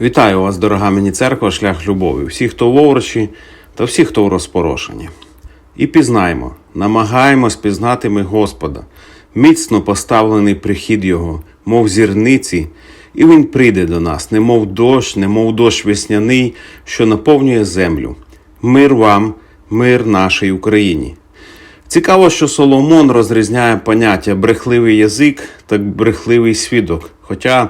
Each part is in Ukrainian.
Вітаю вас, дорога мені церква, шлях любові, всі, хто в оврочі та всі, хто в розпорошенні. І пізнаймо, намагаємось пізнати ми Господа, міцно поставлений прихід Його, мов зірниці, і Він прийде до нас, немов дощ, немов дощ весняний, що наповнює землю. Мир вам, мир нашій Україні. Цікаво, що Соломон розрізняє поняття брехливий язик та брехливий свідок, хоча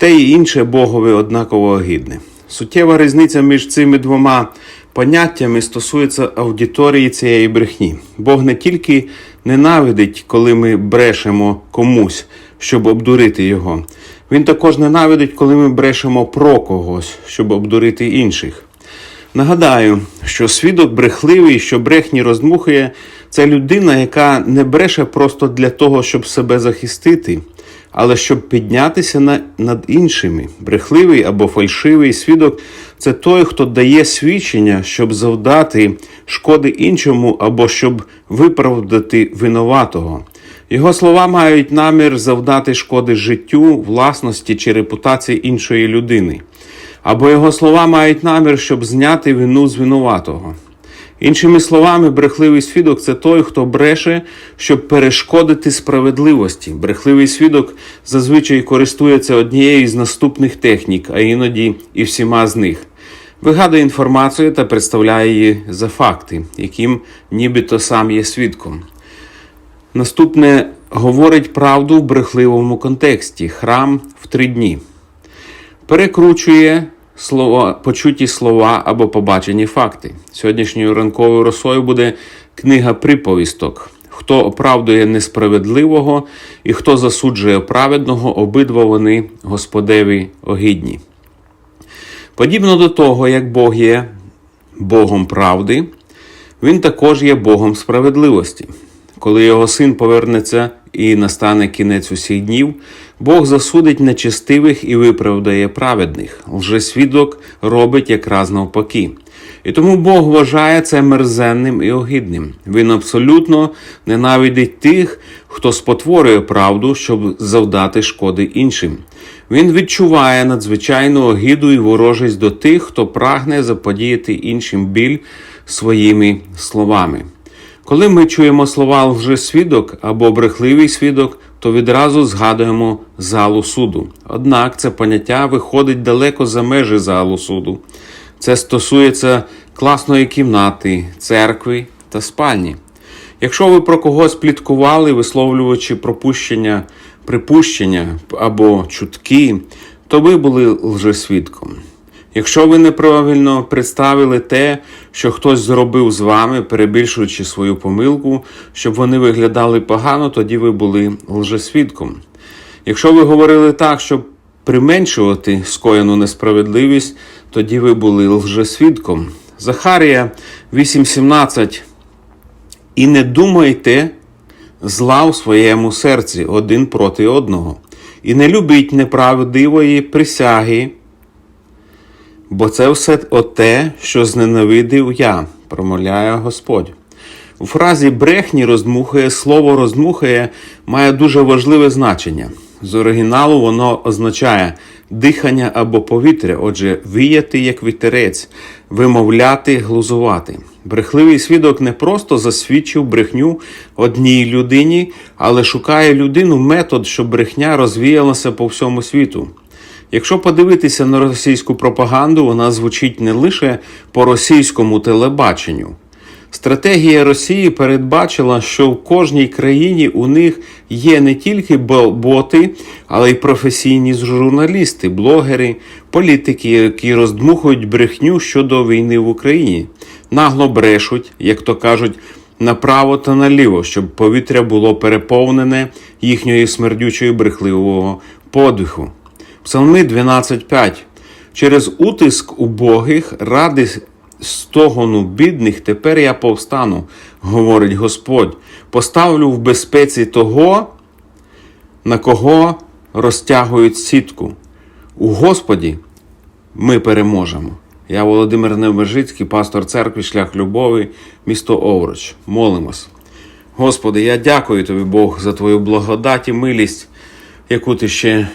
те і інше Богові однаково гідне. Суттєва різниця між цими двома поняттями стосується аудиторії цієї брехні. Бог не тільки ненавидить, коли ми брешемо комусь, щоб обдурити його. Він також ненавидить, коли ми брешемо про когось, щоб обдурити інших. Нагадаю, що свідок брехливий, що брехні роздмухує, це людина, яка не бреше просто для того, щоб себе захистити, але щоб піднятися на, над іншими. Брехливий або фальшивий свідок це той, хто дає свідчення, щоб завдати шкоди іншому або щоб виправдати винуватого. Його слова мають намір завдати шкоди життю, власності чи репутації іншої людини або його слова мають намір, щоб зняти вину з винуватого. Іншими словами, брехливий свідок це той, хто бреше, щоб перешкодити справедливості. Брехливий свідок зазвичай користується однією з наступних технік, а іноді і всіма з них. Вигадує інформацію та представляє її за факти, яким нібито сам є свідком. Наступне говорить правду в брехливому контексті храм в три дні перекручує слова, почуті слова або побачені факти. Сьогоднішньою ранковою росою буде книга приповісток. Хто оправдує несправедливого і хто засуджує праведного, обидва вони Господеві огідні. Подібно до того, як Бог є Богом правди, Він також є Богом справедливості. Коли його син повернеться і настане кінець усіх днів, Бог засудить нечестивих і виправдає праведних. Лжесвідок робить якраз навпаки. І тому Бог вважає це мерзенним і огидним. Він абсолютно ненавидить тих, хто спотворює правду, щоб завдати шкоди іншим. Він відчуває надзвичайну огиду і ворожість до тих, хто прагне заподіяти іншим біль своїми словами. Коли ми чуємо слова лжесвідок або брехливий свідок, то відразу згадуємо залу суду. Однак це поняття виходить далеко за межі залу суду. Це стосується класної кімнати, церкви та спальні. Якщо ви про когось пліткували, висловлюючи пропущення, припущення або чутки, то ви були лжесвідком. Якщо ви неправильно представили те, що хтось зробив з вами, перебільшуючи свою помилку, щоб вони виглядали погано, тоді ви були лжесвідком. Якщо ви говорили так, щоб применшувати скоєну несправедливість, тоді ви були лжесвідком. Захарія 8.17 І не думайте зла у своєму серці один проти одного, і не любіть неправдивої присяги. Бо це все оте, що зненавидив я, промовляє Господь. У фразі брехні роздмухує слово роздмухує має дуже важливе значення. З оригіналу воно означає дихання або повітря, отже, віяти як вітерець, вимовляти, глузувати. Брехливий свідок не просто засвідчив брехню одній людині, але шукає людину метод, щоб брехня розвіялася по всьому світу. Якщо подивитися на російську пропаганду, вона звучить не лише по російському телебаченню. Стратегія Росії передбачила, що в кожній країні у них є не тільки боти, але й професійні журналісти, блогери, політики, які роздмухують брехню щодо війни в Україні, нагло брешуть, як то кажуть, направо та наліво, щоб повітря було переповнене їхньої смердючої брехливого подиху. Псалми 12.5. Через утиск убогих ради стогону бідних тепер я повстану, говорить Господь. Поставлю в безпеці того, на кого розтягують сітку. У Господі ми переможемо. Я Володимир Невмержицький, пастор церкви, шлях любові, місто Овруч. Молимось. Господи, я дякую тобі, Бог, за твою благодать і милість, яку ти ще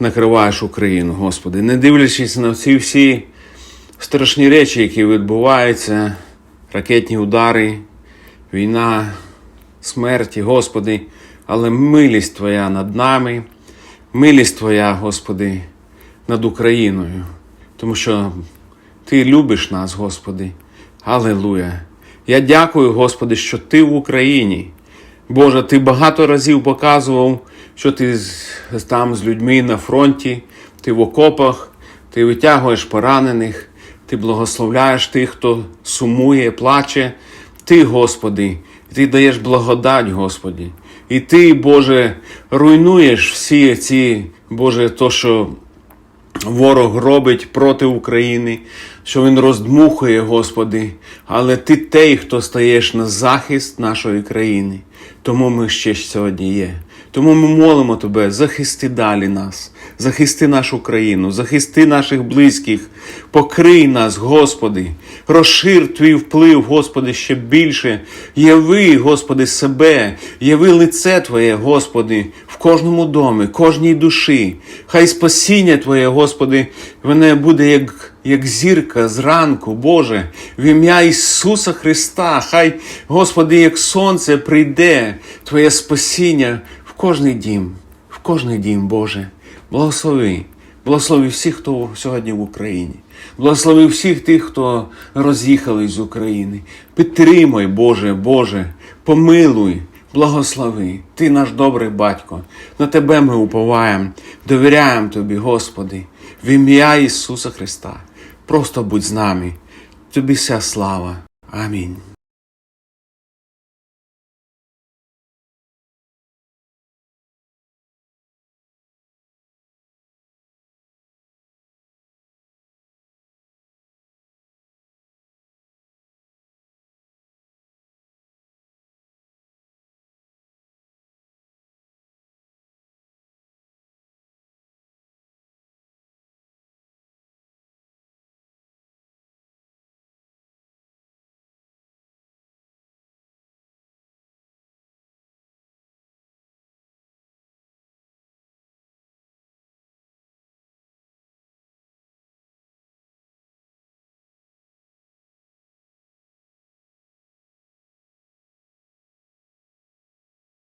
накриваєш Україну, Господи, не дивлячись на ці всі страшні речі, які відбуваються, ракетні удари, війна, смерті, Господи, але милість Твоя над нами, милість Твоя, Господи, над Україною, тому що Ти любиш нас, Господи. Аллилуйя. Я дякую, Господи, що Ти в Україні. Боже, Ти багато разів показував, що ти там з людьми на фронті, ти в окопах, ти витягуєш поранених, ти благословляєш тих, хто сумує, плаче. Ти, Господи, ти даєш благодать, Господи. І ти, Боже, руйнуєш всі ці, Боже, то, що ворог робить проти України, що він роздмухує, Господи, але ти той, хто стаєш на захист нашої країни. Тому ми ще сьогодні є. Тому ми молимо Тебе, захисти далі нас, захисти нашу країну, захисти наших близьких, покрий нас, Господи, розшир Твій вплив, Господи, ще більше. Яви, Господи, себе, яви лице Твоє, Господи, в кожному домі, кожній душі. Хай спасіння Твоє, Господи, воно буде як, як зірка зранку, Боже, в ім'я Ісуса Христа. Хай, Господи, як сонце прийде, Твоє спасіння кожний дім, в кожний дім, Боже. Благослови. Благослови всіх, хто сьогодні в Україні. Благослови всіх тих, хто роз'їхали з України. Підтримай, Боже, Боже, помилуй, благослови. Ти наш добрий батько. На Тебе ми уповаємо, довіряємо Тобі, Господи, в ім'я Ісуса Христа. Просто будь з нами. Тобі вся слава. Амінь.